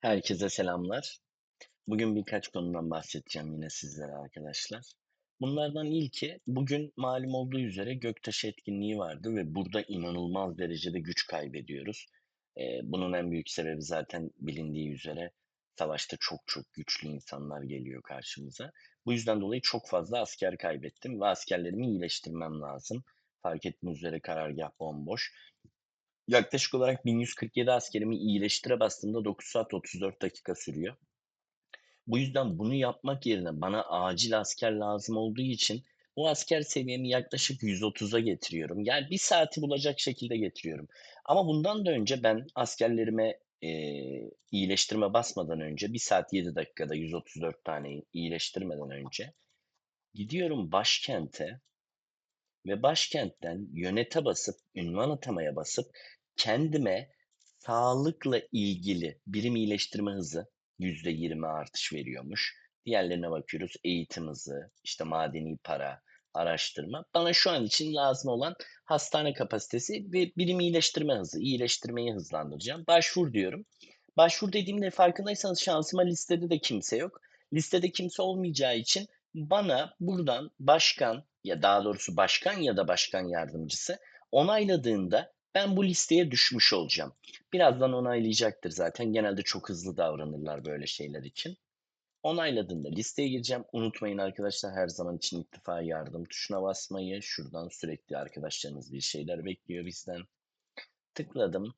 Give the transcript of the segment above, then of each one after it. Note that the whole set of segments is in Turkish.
Herkese selamlar. Bugün birkaç konudan bahsedeceğim yine sizlere arkadaşlar. Bunlardan ilki bugün malum olduğu üzere göktaşı etkinliği vardı ve burada inanılmaz derecede güç kaybediyoruz. Eee, bunun en büyük sebebi zaten bilindiği üzere savaşta çok çok güçlü insanlar geliyor karşımıza. Bu yüzden dolayı çok fazla asker kaybettim ve askerlerimi iyileştirmem lazım. Fark ettiğiniz üzere karargah bomboş. Yaklaşık olarak 1147 askerimi iyileştire bastığımda 9 saat 34 dakika sürüyor. Bu yüzden bunu yapmak yerine bana acil asker lazım olduğu için o asker seviyemi yaklaşık 130'a getiriyorum. Yani 1 saati bulacak şekilde getiriyorum. Ama bundan da önce ben askerlerime, eee, iyileştirme basmadan önce 1 saat 7 dakikada 134 taneyi iyileştirmeden önce gidiyorum başkente ve başkentten yönete basıp, ünvan atamaya basıp kendime sağlıkla ilgili birim iyileştirme hızı %20 artış veriyormuş. Diğerlerine bakıyoruz, eğitim hızı, işte madeni para, araştırma. Bana şu an için lazım olan hastane kapasitesi ve birim iyileştirme hızı. İyileştirmeyi hızlandıracağım. Başvur diyorum. Başvur dediğimde farkındaysanız şansıma listede de kimse yok. Listede kimse olmayacağı için bana buradan başkan ya daha doğrusu başkan ya da başkan yardımcısı onayladığında ben bu listeye düşmüş olacağım. Birazdan onaylayacaktır zaten. Genelde çok hızlı davranırlar böyle şeyler için. Onayladığında listeye gireceğim. Unutmayın arkadaşlar her zaman için ittifa yardım tuşuna basmayı. Şuradan sürekli arkadaşlarınız bir şeyler bekliyor bizden. Tıkladım.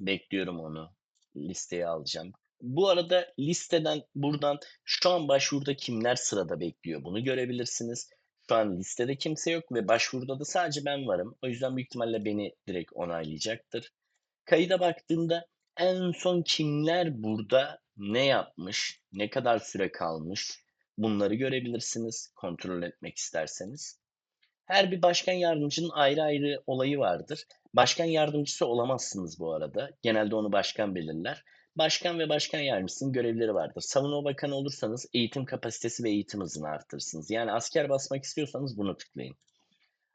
Bekliyorum onu. Listeye alacağım. Bu arada listeden buradan şu an başvuruda kimler sırada bekliyor bunu görebilirsiniz. An listede kimse yok ve başvuruda da sadece ben varım. O yüzden büyük ihtimalle beni direkt onaylayacaktır. Kayıda baktığımda en son kimler burada ne yapmış, ne kadar süre kalmış bunları görebilirsiniz kontrol etmek isterseniz. Her bir başkan yardımcının ayrı ayrı olayı vardır. Başkan yardımcısı olamazsınız bu arada. Genelde onu başkan belirler. Başkan ve başkan yardımcısının görevleri vardır. Savunma bakanı olursanız eğitim kapasitesi ve eğitim hızını arttırırsınız. Yani asker basmak istiyorsanız bunu tıklayın.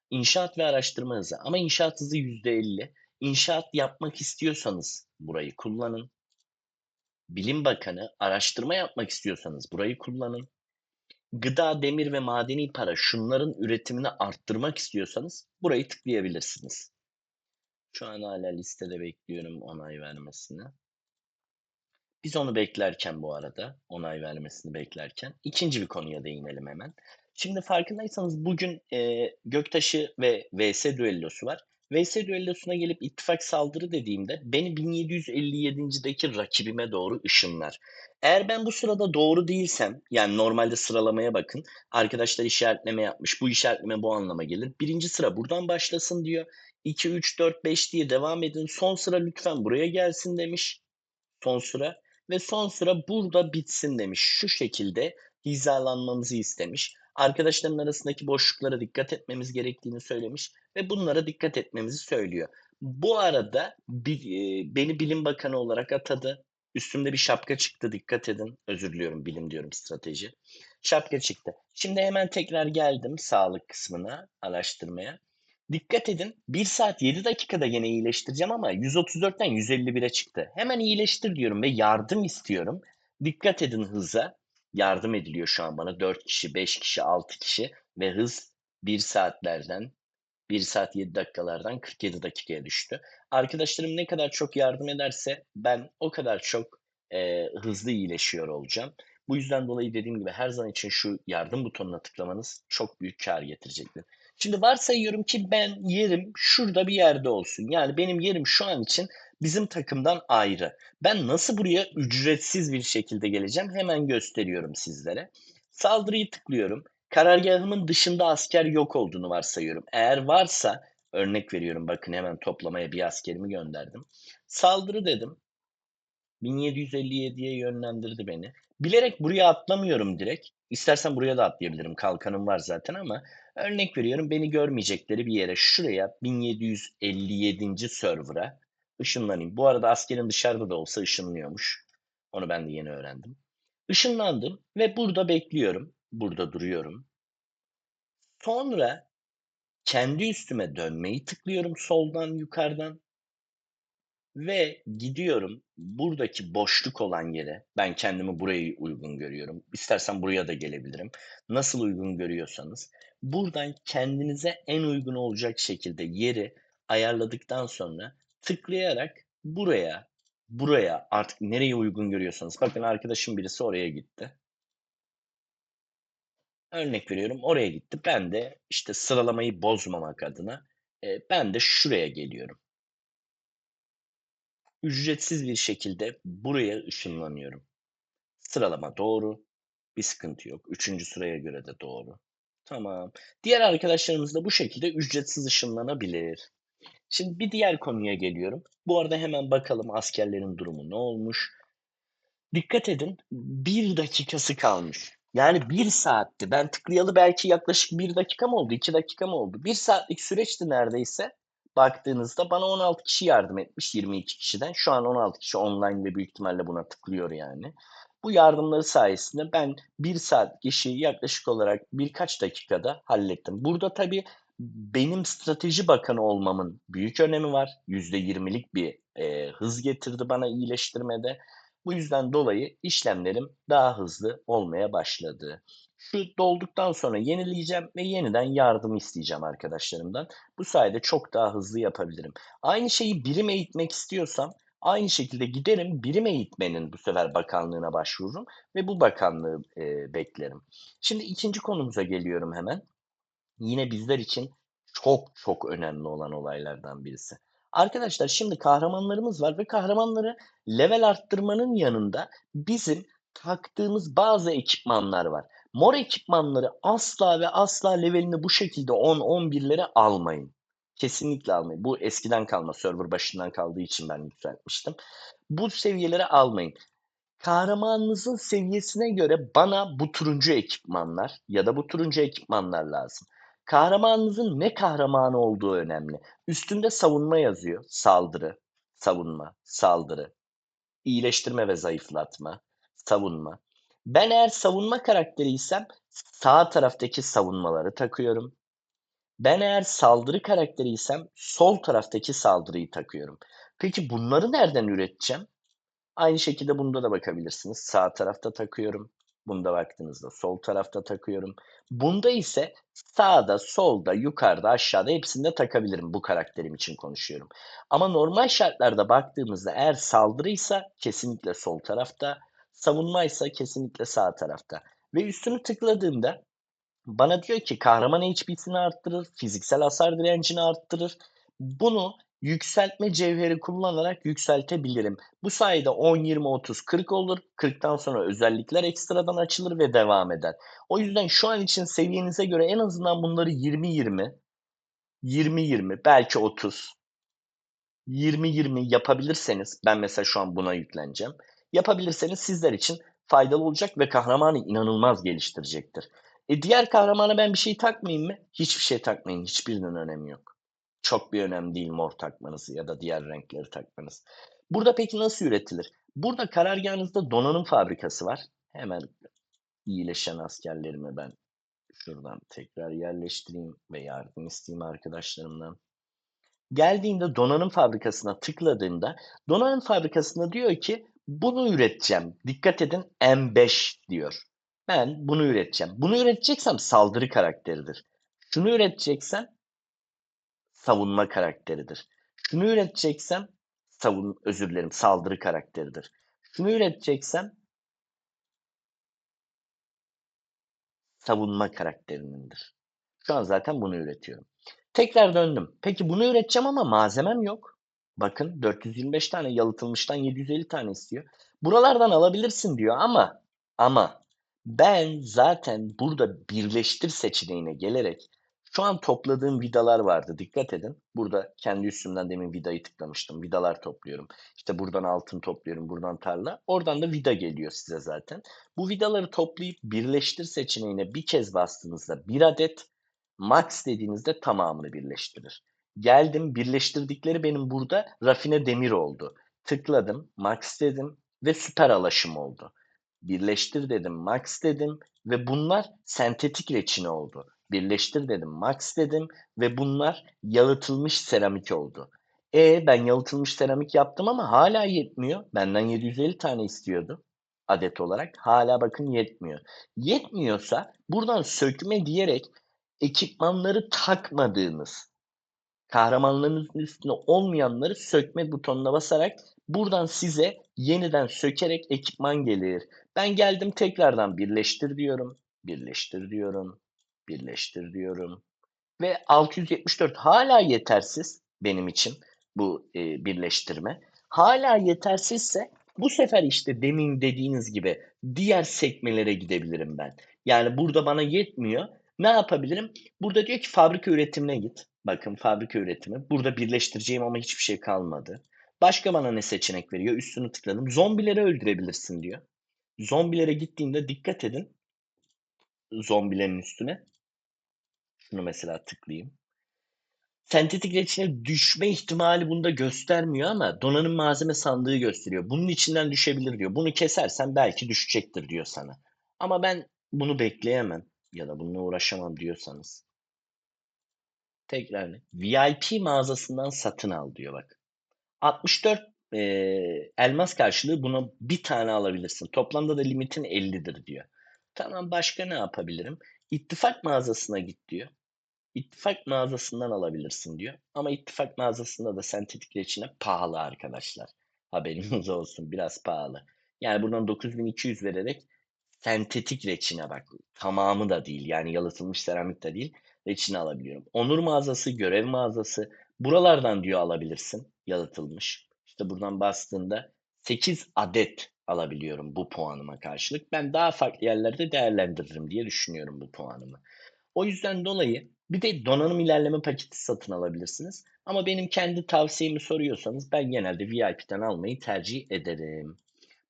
İnşaat ve araştırma hızı ama inşaat hızı %50. İnşaat yapmak istiyorsanız burayı kullanın. Bilim Bakanı araştırma yapmak istiyorsanız burayı kullanın. Gıda, demir ve madeni para şunların üretimini arttırmak istiyorsanız burayı tıklayabilirsiniz. Şu an hala listede bekliyorum onay vermesini. Biz onu beklerken bu arada, onay vermesini beklerken ikinci bir konuya değinelim hemen. Şimdi farkındaysanız bugün, eee, Göktaşı ve vs düellosu var. vs düellosuna gelip ittifak saldırı dediğimde beni 1757'deki rakibime doğru ışınlar. Eğer ben bu sırada doğru değilsem, yani normalde sıralamaya bakın, arkadaşlar işaretleme yapmış, bu işaretleme bu anlama gelir. 1. sıra buradan başlasın diyor. 2, 3, 4, 5 diye devam edin. Son sıra lütfen buraya gelsin demiş. Son sıra ve son sıra burada bitsin demiş. Şu şekilde hizalanmamızı istemiş. Arkadaşların arasındaki boşluklara dikkat etmemiz gerektiğini söylemiş ve bunlara dikkat etmemizi söylüyor. Bu arada bi eee, beni Bilim Bakanı olarak atadı. Üstümde bir şapka çıktı, dikkat edin. Özür diliyorum, bilim diyorum, strateji. Şapka çıktı. Şimdi hemen tekrar geldim sağlık kısmına, araştırmaya. Dikkat edin, 1 saat 7 dakikada gene iyileştireceğim ama 134'ten 151'e çıktı. Hemen iyileştir diyorum ve yardım istiyorum. Dikkat edin hıza. Yardım ediliyor şu an bana 4 kişi, 5 kişi, 6 kişi ve hız 1 saatlerden, 1 saat 7 dakikalardan 47 dakikaya düştü. Arkadaşlarım ne kadar çok yardım ederse ben o kadar çok, eee, hızlı iyileşiyor olacağım. Bu yüzden dolayı dediğim gibi her zaman için şu yardım butonuna tıklamanız çok büyük kâr getirecektir. Şimdi varsayıyorum ki ben yerim şurada bir yerde olsun. Yani benim yerim şu an için bizim takımdan ayrı. Ben nasıl buraya ücretsiz bir şekilde geleceğim hemen gösteriyorum sizlere. Saldırıyı tıklıyorum. Karargâhımın dışında asker yok olduğunu varsayıyorum. Eğer varsa örnek veriyorum bakın hemen toplamaya bir askerimi gönderdim. Saldırı dedim. 1757'ye yönlendirdi beni. Bilerek buraya atlamıyorum direkt. İstersen buraya da atlayabilirim. Kalkanım var zaten ama örnek veriyorum beni görmeyecekleri bir yere şuraya 1757. server'a ışınlanayım. Bu arada askerin dışarıda da olsa ışınlıyormuş. Onu ben de yeni öğrendim. Işınlandım ve burada bekliyorum. Burada duruyorum. Sonra kendi üstüme dönmeyi tıklıyorum soldan yukarıdan. Ve gidiyorum buradaki boşluk olan yere, ben kendimi burayı uygun görüyorum. İstersen buraya da gelebilirim. Nasıl uygun görüyorsanız, buradan kendinize en uygun olacak şekilde yeri ayarladıktan sonra tıklayarak buraya, buraya artık nereye uygun görüyorsanız. Bakın arkadaşım birisi oraya gitti. Örnek veriyorum oraya gitti. Ben de işte sıralamayı bozmamak adına, eee, ben de şuraya geliyorum. Ücretsiz bir şekilde buraya ışınlanıyorum. Sıralama doğru, bir sıkıntı yok. 3. sıraya göre de doğru. Tamam. Diğer arkadaşlarımız da bu şekilde ücretsiz ışınlanabilir. Şimdi bir diğer konuya geliyorum. Bu arada hemen bakalım askerlerin durumu ne olmuş? Dikkat edin, 1 dakikası kalmış. Yani 1 saatti. Ben tıklayalı belki yaklaşık 1 dakika mı oldu, 2 dakika mı oldu? 1 saatlik süreçti neredeyse. Baktığınızda bana 16 kişi yardım etmiş 22 kişiden. Şu an 16 kişi online ve büyük ihtimalle buna tıklıyor yani. Bu yardımları sayesinde ben 1 saatlik işi yaklaşık olarak birkaç dakikada hallettim. Burada tabii benim strateji bakanı olmamın büyük önemi var. %20'lik bir, eee, hız getirdi bana iyileştirmede. Bu yüzden dolayı işlemlerim daha hızlı olmaya başladı. Şu dolduktan sonra yenileyeceğim ve yeniden yardım isteyeceğim arkadaşlarımdan. Bu sayede çok daha hızlı yapabilirim. Aynı şeyi birim eğitmek istiyorsam aynı şekilde giderim birim eğitmenin bu sefer bakanlığına başvururum ve bu bakanlığı, eee, beklerim. Şimdi ikinci konumuza geliyorum hemen. Yine bizler için çok çok önemli olan olaylardan birisi. Arkadaşlar şimdi kahramanlarımız var ve kahramanları level arttırmanın yanında bizim taktığımız bazı ekipmanlar var. Mor ekipmanları asla ve asla levelini bu şekilde 10-11'lere almayın. Kesinlikle almayın. Bu eskiden kalma, server başından kaldığı için ben yükseltmiştim. Bu seviyelere almayın. Kahramanınızın seviyesine göre bana bu turuncu ekipmanlar ya da bu turuncu ekipmanlar lazım. Kahramanınızın ne kahramanı olduğu önemli. Üstünde savunma yazıyor. Saldırı, savunma, saldırı, iyileştirme ve zayıflatma, savunma. Ben eğer savunma karakteriysem sağ taraftaki savunmaları takıyorum. Ben eğer saldırı karakteriysem sol taraftaki saldırıyı takıyorum. Peki bunları nereden üreteceğim? Aynı şekilde bunda da bakabilirsiniz. Sağ tarafta takıyorum. Bunda baktığınızda sol tarafta takıyorum. Bunda ise sağda, solda, yukarıda, aşağıda hepsinde takabilirim. Bu karakterim için konuşuyorum. Ama normal şartlarda baktığımızda eğer saldırıysa kesinlikle sol tarafta, savunmaysa kesinlikle sağ tarafta. Ve üstünü tıkladığımda bana diyor ki kahraman HP'sini arttırır, fiziksel hasar direncini arttırır. Bunu yükseltme cevheri kullanarak yükseltebilirim. Bu sayede 10, 20, 30, 40 olur. 40'tan sonra özellikler ekstradan açılır ve devam eder. O yüzden şu an için seviyenize göre en azından bunları 20-20, 20-20 belki 30, 20-20 yapabilirseniz, ben mesela şu an buna yükleneceğim. Yapabilirseniz sizler için faydalı olacak ve kahramanı inanılmaz geliştirecektir. E diğer kahramana ben bir şey takmayayım mı? Hiçbir şey takmayın. Hiçbirinin önemi yok. Çok bir önemli değil mor takmanız ya da diğer renkleri takmanız. Burada peki nasıl üretilir? Burada karargahınızda donanım fabrikası var. Hemen iyileşen askerlerimi ben şuradan tekrar yerleştireyim ve yardım isteyeyim arkadaşlarımdan. Geldiğinde donanım fabrikasına tıkladığında donanım fabrikasında diyor ki bunu üreteceğim. Dikkat edin M5 diyor. Ben bunu üreteceğim. Bunu üreteceksem saldırı karakteridir. Şunu üreteceksem savunma karakteridir. Şunu üreteceksem savun özür dilerim saldırı karakteridir. Şunu üreteceksem savunma karakterindendir. Şu an zaten bunu üretiyorum. Tekrar döndüm. Peki bunu üreteceğim ama malzemem yok. Bakın 425 tane yalıtılmıştan 750 tane istiyor. Buralardan alabilirsin diyor ama ama ben zaten burada birleştir seçeneğine gelerek şu an topladığım vidalar vardı. Dikkat edin. Burada kendi üstümden demin vidayı tıklamıştım. Vidalar topluyorum. İşte buradan altın topluyorum. Buradan tarla. Oradan da vida geliyor size zaten. Bu vidaları toplayıp birleştir seçeneğine bir kez bastığınızda bir adet max dediğinizde tamamını birleştirir. Geldim birleştirdikleri benim burada rafine demir oldu. Tıkladım, max dedim ve süper alaşım oldu. Birleştir dedim, max dedim ve bunlar sentetik reçine oldu. Birleştir dedim, max dedim ve bunlar yalıtılmış seramik oldu. E, ben yalıtılmış seramik yaptım ama hâlâ yetmiyor. Benden 750 tane istiyordu adet olarak. Hâlâ bakın yetmiyor. Yetmiyorsa buradan sökme diyerek ekipmanları takmadığınız, kahramanlarınızın üstünde olmayanları sökme butonuna basarak buradan size yeniden sökerek ekipman gelir. Ben geldim tekrardan birleştir diyorum, birleştir diyorum, birleştir diyorum ve 674 hâlâ yetersiz benim için bu, eee, birleştirme. Hâlâ yetersizse bu sefer, işte, demin dediğiniz gibi diğer sekmelere gidebilirim ben. Yani burada bana yetmiyor. Ne yapabilirim? Burada diyor ki fabrika üretimine git. Bakın fabrika üretimi. Burada birleştireceğim ama hiçbir şey kalmadı. Başka bana ne seçenek veriyor? Üstünü tıkladım. Zombileri öldürebilirsin diyor. Zombilere gittiğimde dikkat edin zombilerin üstüne. Şunu mesela tıklayayım. Sentetik reçine düşme ihtimali bunda göstermiyor ama donanım malzeme sandığı gösteriyor. Bunun içinden düşebilir diyor. Bunu kesersen belki düşecektir diyor sana. Ama ben bunu bekleyemem ya da bununla uğraşamam diyorsanız tekrar VIP mağazasından satın al diyor bak. 64 eee, elmas karşılığı buna bir tane alabilirsin. Toplamda da limitin 50'dir diyor. Tamam başka ne yapabilirim? İttifak mağazasına git diyor. İttifak mağazasından alabilirsin diyor. Ama ittifak mağazasında da sentetik reçine pahalı arkadaşlar. Haberiniz olsun biraz pahalı. Yani buradan 9200 vererek sentetik reçine bak. Tamamı da değil yani yalıtılmış seramik de değil. Reçine alabiliyorum. Onur mağazası, görev mağazası buralardan diyor alabilirsin yalıtılmış. İşte buradan bastığında 8 adet alabiliyorum bu puanıma karşılık. Ben daha farklı yerlerde değerlendiririm diye düşünüyorum bu puanımı. O yüzden dolayı bir de donanım ilerleme paketi satın alabilirsiniz. Ama benim kendi tavsiyemi soruyorsanız ben genelde VIP'den almayı tercih ederim.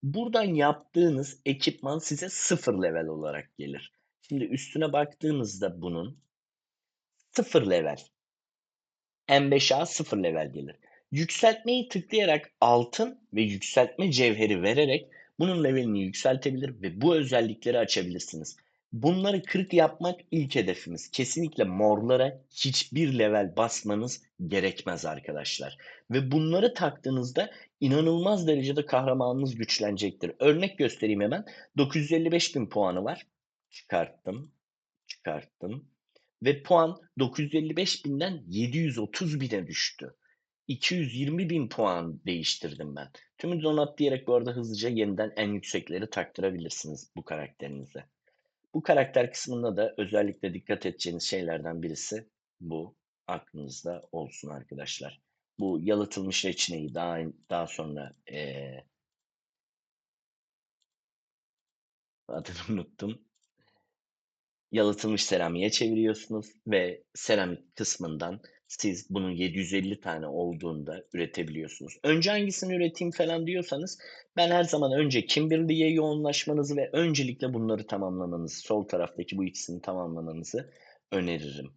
Buradan yaptığınız ekipman size 0 level olarak gelir. Şimdi üstüne baktığımızda bunun 0 level. M5A 0 level gelir. Yükseltmeyi tıklayarak altın ve yükseltme cevheri vererek bunun levelini yükseltebilir ve bu özellikleri açabilirsiniz. Bunları kırık yapmak ilk hedefimiz. Kesinlikle morlara hiçbir level basmanız gerekmez arkadaşlar. Ve bunları taktığınızda inanılmaz derecede kahramanınız güçlenecektir. Örnek göstereyim hemen. 955.000 puanı var. Çıkarttım. Çıkarttım. Ve puan 955.000'den 730.000'e düştü. 220.000 puan değiştirdim ben. Tümü donat diyerek bu arada hızlıca yeniden en yüksekleri taktırabilirsiniz bu karakterinize. Bu karakter kısmında da özellikle dikkat edeceğiniz şeylerden birisi bu. Aklınızda olsun arkadaşlar. Bu yalıtılmış reçineyi daha daha sonra eee adını unuttum. Yalıtılmış seramiğe çeviriyorsunuz ve seramik kısmından siz bunun 750 tane olduğunda üretebiliyorsunuz. Önce hangisini üreteyim falan diyorsanız ben her zaman önce Kimberley'e yoğunlaşmanızı ve öncelikle bunları tamamlamanızı, sol taraftaki bu ikisini tamamlamanızı öneririm.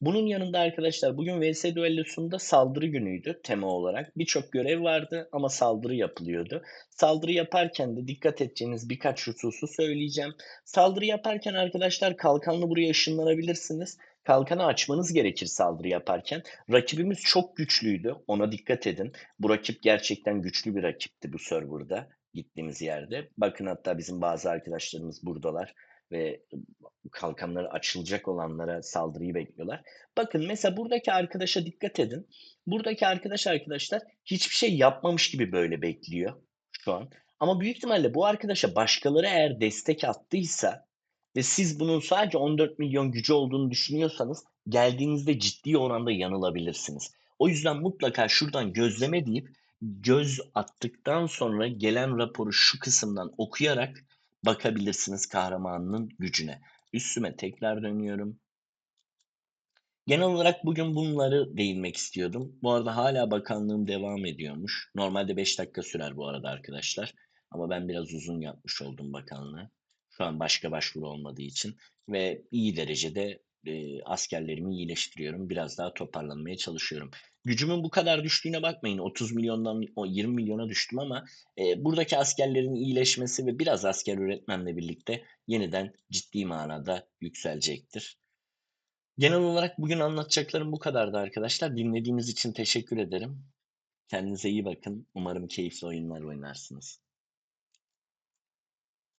Bunun yanında arkadaşlar bugün VS Düellosu'nda saldırı günüydü tema olarak. Birçok görev vardı ama saldırı yapılıyordu. Saldırı yaparken de dikkat edeceğiniz birkaç hususu söyleyeceğim. Saldırı yaparken arkadaşlar kalkanla buraya ışınlanabilirsiniz. Kalkanı açmanız gerekir saldırı yaparken. Rakibimiz çok güçlüydü. Ona dikkat edin. Bu rakip gerçekten güçlü bir rakipti bu serverda gittiğimiz yerde. Bakın hatta bizim bazı arkadaşlarımız buradalar ve kalkanları açılacak olanlara saldırıyı bekliyorlar. Bakın mesela buradaki arkadaşa dikkat edin. Buradaki arkadaş arkadaşlar hiçbir şey yapmamış gibi böyle bekliyor şu an. Ama büyük ihtimalle bu arkadaşa başkaları eğer destek attıysa ve siz bunun sadece 14 milyon gücü olduğunu düşünüyorsanız geldiğinizde ciddi oranda yanılabilirsiniz. O yüzden mutlaka şuradan gözleme deyip göz attıktan sonra gelen raporu şu kısımdan okuyarak bakabilirsiniz kahramanının gücüne. Üstüme tekrar dönüyorum. Genel olarak bugün bunları değinmek istiyordum. Bu arada hala bakanlığım devam ediyormuş. Normalde 5 dakika sürer bu arada arkadaşlar. Ama ben biraz uzun yapmış oldum bakanlığı. Şu an başka başvuru olmadığı için ve iyi derecede e, askerlerimi iyileştiriyorum. Biraz daha toparlanmaya çalışıyorum. Gücümün bu kadar düştüğüne bakmayın. 30 milyondan 20 milyona düştüm ama e, buradaki askerlerin iyileşmesi ve biraz asker üretmemle birlikte yeniden ciddi manada yükselecektir. Genel olarak bugün anlatacaklarım bu kadardı arkadaşlar. Dinlediğiniz için teşekkür ederim. Kendinize iyi bakın. Umarım keyifli oyunlar oynarsınız.